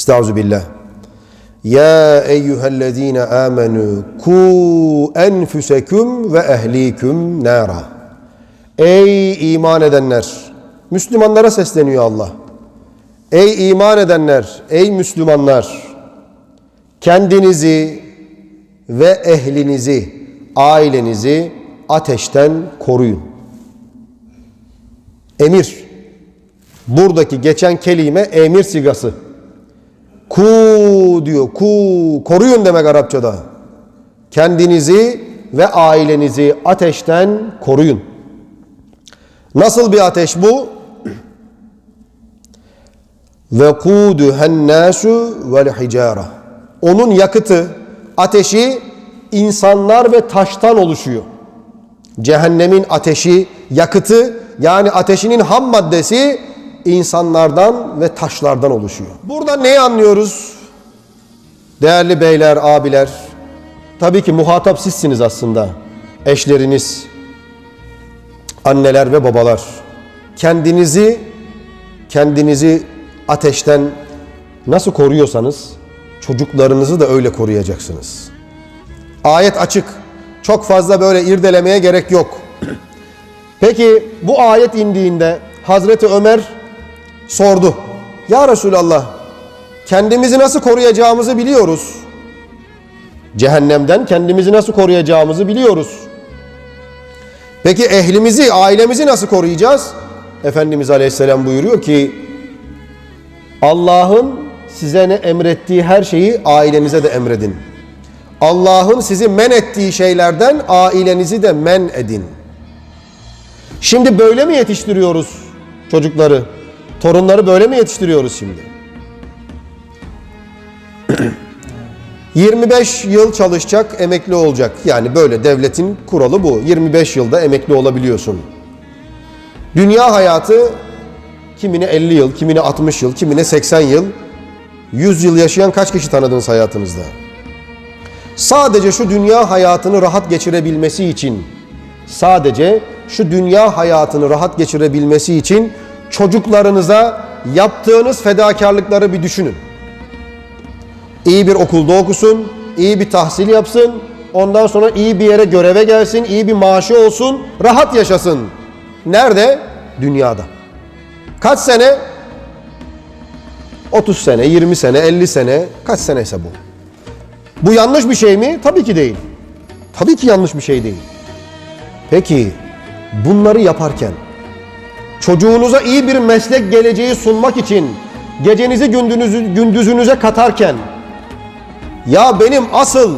Estağfirullah. Ya eyyühellezine amenu ku enfusekum ve ehlikum nara. Ey iman edenler! Müslümanlara sesleniyor Allah. Ey iman edenler, ey Müslümanlar! Kendinizi ve ehlinizi, ailenizi ateşten koruyun. Emir. Buradaki geçen kelime emir sigası. Ku diyor. Ku. Koruyun demek Arapçada. Kendinizi ve ailenizi ateşten koruyun. Nasıl bir ateş bu? Ve kuduhen nasu vel hicara. Onun yakıtı, ateşi insanlar ve taştan oluşuyor. Cehennemin ateşi, yakıtı yani ateşinin ham maddesi insanlardan ve taşlardan oluşuyor. Burada neyi anlıyoruz? Değerli beyler, abiler, tabii ki muhatap sizsiniz aslında. Eşleriniz, anneler ve babalar. Kendinizi kendinizi ateşten nasıl koruyorsanız çocuklarınızı da öyle koruyacaksınız. Ayet açık. Çok fazla böyle irdelemeye gerek yok. Peki bu ayet indiğinde Hazreti Ömer sordu. Ya Resulallah kendimizi nasıl koruyacağımızı biliyoruz. Cehennemden kendimizi nasıl koruyacağımızı biliyoruz. Peki ehlimizi, ailemizi nasıl koruyacağız? Efendimiz Aleyhisselam buyuruyor ki Allah'ın size ne emrettiği her şeyi ailenize de emredin. Allah'ın sizi men ettiği şeylerden ailenizi de men edin. Şimdi böyle mi yetiştiriyoruz çocukları? Torunları böyle mi yetiştiriyoruz şimdi? 25 yıl çalışacak, emekli olacak. Yani böyle devletin kuralı bu. 25 yılda emekli olabiliyorsun. Dünya hayatı kimine 50 yıl, kimine 60 yıl, kimine 80 yıl. 100 yıl yaşayan kaç kişi tanıdınız hayatınızda? Sadece şu dünya hayatını rahat geçirebilmesi için sadece şu dünya hayatını rahat geçirebilmesi için çocuklarınıza yaptığınız fedakarlıkları bir düşünün. İyi bir okulda okusun, iyi bir tahsil yapsın, ondan sonra iyi bir yere göreve gelsin, iyi bir maaşı olsun, rahat yaşasın. Nerede? Dünyada. Kaç sene? 30 sene, 20 sene, 50 sene, kaç seneyse bu. Bu yanlış bir şey mi? Tabii ki değil. Tabii ki yanlış bir şey değil. Peki bunları yaparken çocuğunuza iyi bir meslek geleceği sunmak için gecenizi gündüzünüzü, gündüzünüze katarken ya benim asıl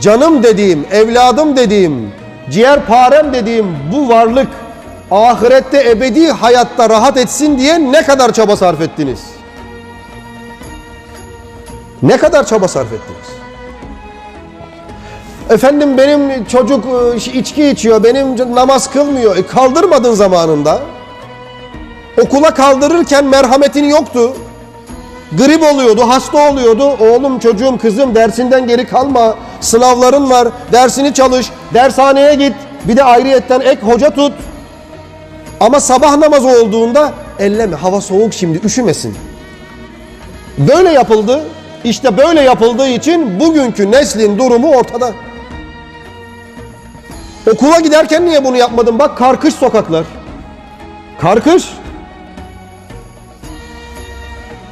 canım dediğim, evladım dediğim, ciğerparem dediğim bu varlık ahirette ebedi hayatta rahat etsin diye ne kadar çaba sarf ettiniz? Ne kadar çaba sarf ettiniz? Efendim benim çocuk e, içki içiyor, benim namaz kılmıyor. E kaldırmadın zamanında. Okula kaldırırken merhametin yoktu. Grip oluyordu, hasta oluyordu. Oğlum, çocuğum, kızım dersinden geri kalma. Sınavların var, dersini çalış, dershaneye git. Bir de ayrıyetten ek hoca tut. Ama sabah namazı olduğunda elleme, hava soğuk şimdi üşümesin. Böyle yapıldı. İşte böyle yapıldığı için bugünkü neslin durumu ortada. Okula giderken niye bunu yapmadın? Bak karkış sokaklar. Karkış.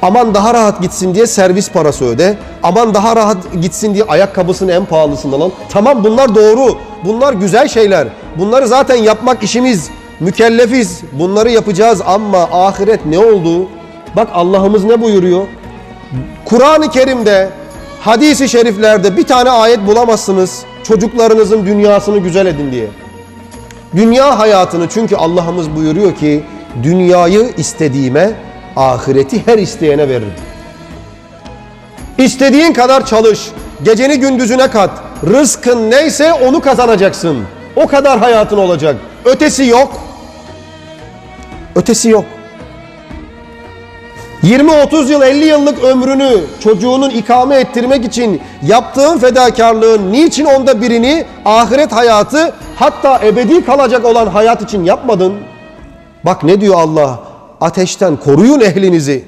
Aman daha rahat gitsin diye servis parası öde. Aman daha rahat gitsin diye ayakkabısını en pahalısından al. Tamam bunlar doğru. Bunlar güzel şeyler. Bunları zaten yapmak işimiz. Mükellefiz. Bunları yapacağız ama ahiret ne oldu? Bak Allah'ımız ne buyuruyor? Kur'an-ı Kerim'de, hadisi şeriflerde bir tane ayet bulamazsınız. Çocuklarınızın dünyasını güzel edin diye. Dünya hayatını çünkü Allah'ımız buyuruyor ki dünyayı istediğime, ahireti her isteyene veririm. İstediğin kadar çalış, geceni gündüzüne kat. Rızkın neyse onu kazanacaksın. O kadar hayatın olacak. Ötesi yok. Ötesi yok. 20-30 yıl 50 yıllık ömrünü çocuğunun ikame ettirmek için yaptığın fedakarlığın niçin onda birini ahiret hayatı hatta ebedi kalacak olan hayat için yapmadın? Bak ne diyor Allah? Ateşten koruyun ehlinizi.